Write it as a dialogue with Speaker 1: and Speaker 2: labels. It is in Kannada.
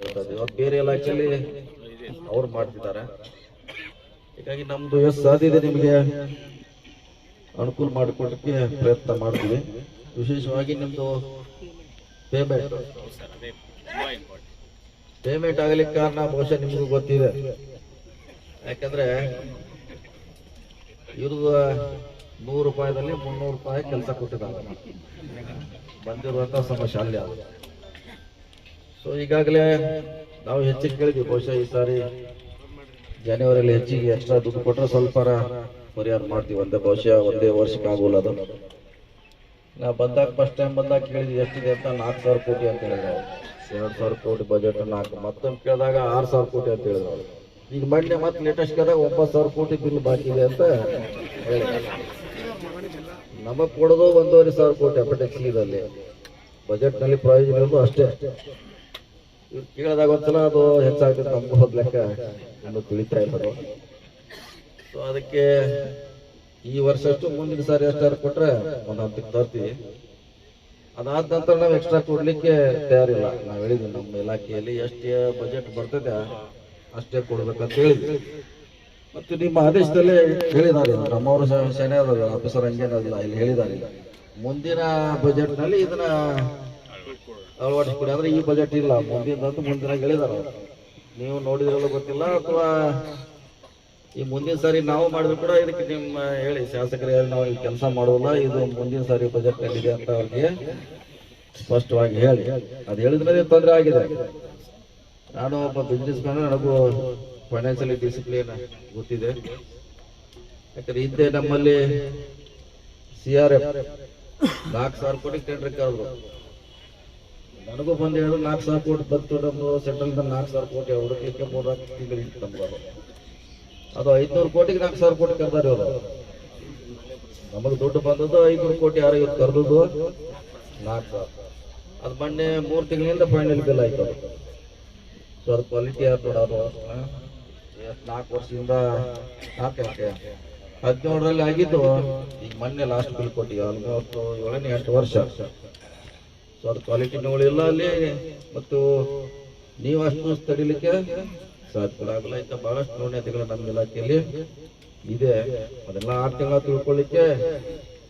Speaker 1: ಇವಾಗ ಬೇರೆ ಇಲಾಖೆಯಲ್ಲಿ ಅವ್ರು ಮಾಡ್ತಿದ್ದಾರೆ. ಹೀಗಾಗಿ ನಮ್ದು ಎಷ್ಟು ಸಾಧ್ಯ ಇದೆ ನಿಮಗೆ ಅನುಕೂಲ ಮಾಡಿಕೊಡಕ್ಕೆ ಪ್ರಯತ್ನ ಮಾಡ್ತೀವಿ. ವಿಶೇಷವಾಗಿ ನಿಮ್ದು ಪೇಮೆಂಟ್ ಪೇಮೆಂಟ್ ಆಗಲಿಕ್ಕೆ ಕಾರಣ ಬಹುಶಃ ನಿಮಗೂ ಗೊತ್ತಿದೆ. ಯಾಕಂದ್ರೆ ಇವ್ರದ್ದು ನೂರು ರೂಪಾಯಿದಲ್ಲಿ ಮುನ್ನೂರು ರೂಪಾಯಿ ಕೆಲಸ ಕೊಟ್ಟಿದ್ದಾರೆ. ಬಂದಿರುವಂತ ಸಮಸ್ಯೆ ಅಲ್ಲಿ ಅದು. ಸೊ ಈಗಾಗಲೇ ನಾವು ಹೆಚ್ಚಿಗೆ ಕೇಳಿದ್ವಿ, ಬಹುಶಃ ಈ ಸಾರಿ ಜನವರಿಯಲ್ಲಿ ಹೆಚ್ಚಿಗೆ ಎಕ್ಸ್ಟ್ರಾ ದುಡ್ಡು ಕೊಟ್ಟರೆ ಸ್ವಲ್ಪ ಪರಿಹಾರ ಮಾಡ್ತೀವಿ ಒಂದೇ ಬಹುಶಃ ಒಂದೇ ವರ್ಷಕ್ಕೆ ಆಗೋಲ್ಲ ಅದು. ನಾ ಬಂದಾಗ ಫಸ್ಟ್ ಟೈಮ್ ಬಂದಾಗ ಕೇಳಿದ್ವಿ, ಎಷ್ಟಿದೆ ಅಂತ? ನಾಲ್ಕು ಸಾವಿರ ಕೋಟಿ ಅಂತ ಹೇಳಿದ್ರು. ಎರಡು ಸಾವಿರ ಕೋಟಿ ಬಜೆಟ್ ನಾಲ್ಕು. ಮತ್ತೊಂದು ಕೇಳಿದಾಗ ಆರು ಸಾವಿರ ಕೋಟಿ ಅಂತ ಹೇಳಿದ್ರು ಈಗ ಮೊನ್ನೆ ಮತ್ತೆ ಲೇಟೆಸ್ಟ್ ಕೇಳಿದಾಗ ಒಂಬತ್ತು ಸಾವಿರ ಕೋಟಿ ಬಿಲ್ ಬಾಕಿ ಇದೆ ಅಂತ ಹೇಳಿದ್ರು. ನಮಗೆ ಕೊಡೋದು ಒಂದೂವರೆ ಸಾವಿರ ಕೋಟಿ ಅಪಟೆಕ್ಸ್ ಇದಲ್ಲಿ ಬಜೆಟ್ನಲ್ಲಿ ಪ್ರಯೋಜನ ಅಷ್ಟೇ. ಇವ್ರು ಕೇಳಿದಾಗ ಅದು ಹೆಚ್ಚಾಗ್ತದೆ ಅಂತ ಹೋದ್ಲೆಕ್ಕ ಇನ್ನು ತಿಳಿತಾ ಇಲ್ಲ ಸೊ ಅದಕ್ಕೆ ಈ ವರ್ಷ ಅಷ್ಟು ಮುಂದಿನ ಸಾರಿ ಅಷ್ಟಾರು ಕೊಟ್ರೆ ಒಂದ್ ಹಂತಕ್ಕೆ ತರ್ತೀವಿ. ಅದಾದ ನಂತರ ನಾವು ಎಕ್ಸ್ಟ್ರಾ ಕೊಡ್ಲಿಕ್ಕೆ ತಯಾರಿಲ್ಲ. ನಾವು ಹೇಳಿದ್ವಿ ನಮ್ಮ ಇಲಾಖೆಯಲ್ಲಿ ಎಷ್ಟೇ ಬಜೆಟ್ ಬರ್ತದೆ ಅಷ್ಟೇ ಕೊಡ್ಬೇಕಂತ ಹೇಳಿದ್ವಿ. ಮತ್ತು ನಿಮ್ಮ ಆದೇಶದಲ್ಲೇ ಹೇಳಿದ್ದಾರೆ ನಮ್ಮವರು ಸೇನೆ ಆಫೀಸರ್ ಹಂಗೇನಲ್ಲ ಇಲ್ಲಿ ಹೇಳಿದ್ದಾರೆ ಮುಂದಿನ ಬಜೆಟ್ನಲ್ಲಿ ಇದನ್ನ ಅಳವಡಿಸ್ಕೊಡಿ. ಅಂದ್ರೆ ಈ ಬಜೆಟ್ ಇಲ್ಲ. ಮುಂದಿನದಂತೂ ಮುಂದಿನ ಹೇಳಿದಾರ ನೀವು ನೋಡಿದ್ರಲ್ಲೂ ಗೊತ್ತಿಲ್ಲ, ಅಥವಾ ಈ ಮುಂದಿನ ಸಾರಿ ನಾವು ಮಾಡಿದ್ರು ಕೂಡ ಇದಕ್ಕೆ ನಿಮ್ಮ ಹೇಳಿ, ಶಾಸಕರು, ನಾವು ಈ ಕೆಲಸ ಮಾಡುವಲ್ಲ ಇದು ಮುಂದಿನ ಸಾರಿ ಬಜೆಟ್ನಲ್ಲಿ ಅಂತ ಅವ್ರಿಗೆ ಸ್ಪಷ್ಟವಾಗಿ ಹೇಳಿ. ಅದು ಮೇಲೆ ತೊಂದರೆ ಆಗಿದೆ? ನಾನು ಒಬ್ಬ ಬಿಸ್ನೆಸ್ ಮ್ಯಾನ್ ನನಗೂ ಫೈನಾನ್ಷಿಯಲಿ ಡಿಸಿಪ್ಲಿನ್ ಗೊತ್ತಿದೆ. ಯಾಕಂದ್ರೆ ಹಿಂದೆ ನಮ್ಮಲ್ಲಿ ಸಿ ಆರ್ ಎಫ್ ನಾಲ್ಕು ಸಾವಿರ ಕೋಟಿ ಟೆಂಡರ್ ಕರೆದ್ರು. ನನಗೂ ಬಂದು ಹೇಳಿದ್ರು ನಾಲ್ಕು ಸಾವಿರ ಕೋಟಿ ಬಂತು ನಮ್ಮದು ಸೆಂಟ್ರಲ್ ನಾಲ್ಕು ಸಾವಿರ ಕೋಟಿ ಹುಡುಕ್ಲಿಕ್ಕೆ ತಿಂಗಳು ಇಟ್ಟು ನಮ್ಗೆ ಅದು ಐದುನೂರು ಕೋಟಿಗೆ ನಾಲ್ಕು ಸಾವಿರ ಕೋಟಿ ಕರ್ದಾರೆ ಅವರು. ನಮಗೆ ದುಡ್ಡು ಬಂದದ್ದು ಐದ್ನೂರು ಕೋಟಿ ಯಾರು ಇವತ್ತು ಕರೆದದ್ದು. ನಾಲ್ಕು ಸಾವಿರ. ಅದು ಮೊನ್ನೆ ಮೂರು ತಿಂಗಳಿಂದ ಫೈನಲ್ ಬಿಲ್ ಆಯ್ತು ಅದು. ಸೊ ಅದು ಕ್ವಾಲಿಟಿ ಯಾರು ನೋಡೋದು ನಾಲ್ಕು ವರ್ಷದಿಂದ ನಾಲ್ಕಕ್ಕೆ ಹದಿನೇಳರಲ್ಲಿ ಆಗಿದ್ದು. ಈಗ ಮೊನ್ನೆ ಲಾಸ್ಟ್ ಬಿಲ್ ಕೊಟ್ಟಿವಿ ಆಲ್ಮೋಸ್ಟ್ ಏಳನೇ ಎಂಟು ವರ್ಷ. ಸೊ ಅದು ಕ್ವಾಲಿಟಿ ನೋಡಿಲ್ಲ ಅಲ್ಲಿ. ಮತ್ತು ನೀವು ಅಷ್ಟು ತಡಿಲಿಕ್ಕೆ ಸಾಧ್ಯ ಆಗಲ್ಲ. ಇಂಥ ಬಹಳಷ್ಟು ನ್ಯೂನ್ಯತೆಗಳು ನಮ್ಮ ಇಲಾಖೆಯಲ್ಲಿ. ಇದೆ. ಅದೆಲ್ಲ ಆರು ತಿಂಗಳ ತಿಳ್ಕೊಳ್ಳಿಕ್ಕೆ